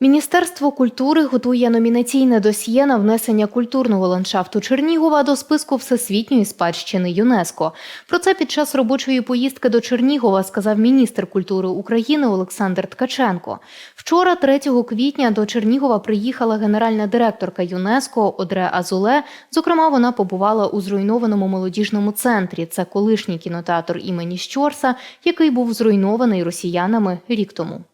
Міністерство культури готує номінаційне досьє на внесення культурного ландшафту Чернігова до списку всесвітньої спадщини ЮНЕСКО. Про це під час робочої поїздки до Чернігова сказав міністр культури України Олександр Ткаченко. Вчора, 3 квітня, до Чернігова приїхала генеральна директорка ЮНЕСКО Одре Азуле. Зокрема, вона побувала у зруйнованому молодіжному центрі. Це колишній кінотеатр імені Щорса, який був зруйнований росіянами рік тому.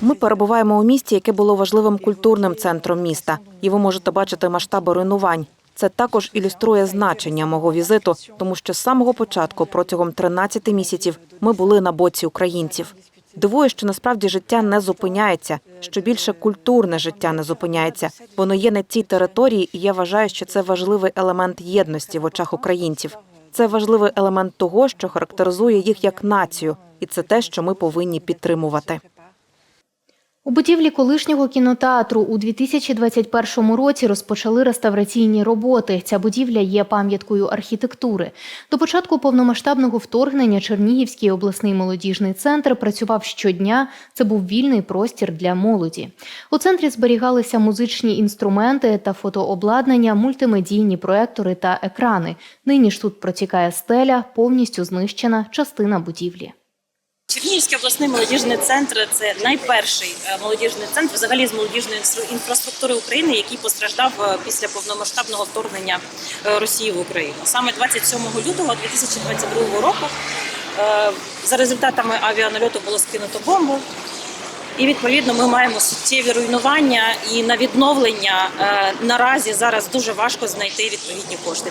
Ми перебуваємо у місті, яке було важливим культурним центром міста, і ви можете бачити масштаби руйнувань. Це також ілюструє значення мого візиту, тому що з самого початку, протягом 13 місяців, ми були на боці українців. Дивує, що насправді життя не зупиняється, що більше культурне життя не зупиняється. Воно є на цій території, і я вважаю, що це важливий елемент єдності в очах українців. Це важливий елемент того, що характеризує їх як націю, і це те, що ми повинні підтримувати. У будівлі колишнього кінотеатру у 2021 році розпочали реставраційні роботи. Ця будівля є пам'яткою архітектури. До початку повномасштабного вторгнення Чернігівський обласний молодіжний центр працював щодня. Це був вільний простір для молоді. У центрі зберігалися музичні інструменти та фотообладнання, мультимедійні проектори та екрани. Нині ж тут протікає стеля, повністю знищена частина будівлі. Чернігівський обласний молодіжний центр це найперший е, молодіжний центр взагалі з молодіжної інфраструктури України, який постраждав е, після повномасштабного вторгнення е, Росії в Україну. Саме 27 лютого 2022 року за результатами авіанальоту було скинуто бомбу. І відповідно ми маємо суттєві руйнування і на відновлення наразі зараз дуже важко знайти відповідні кошти.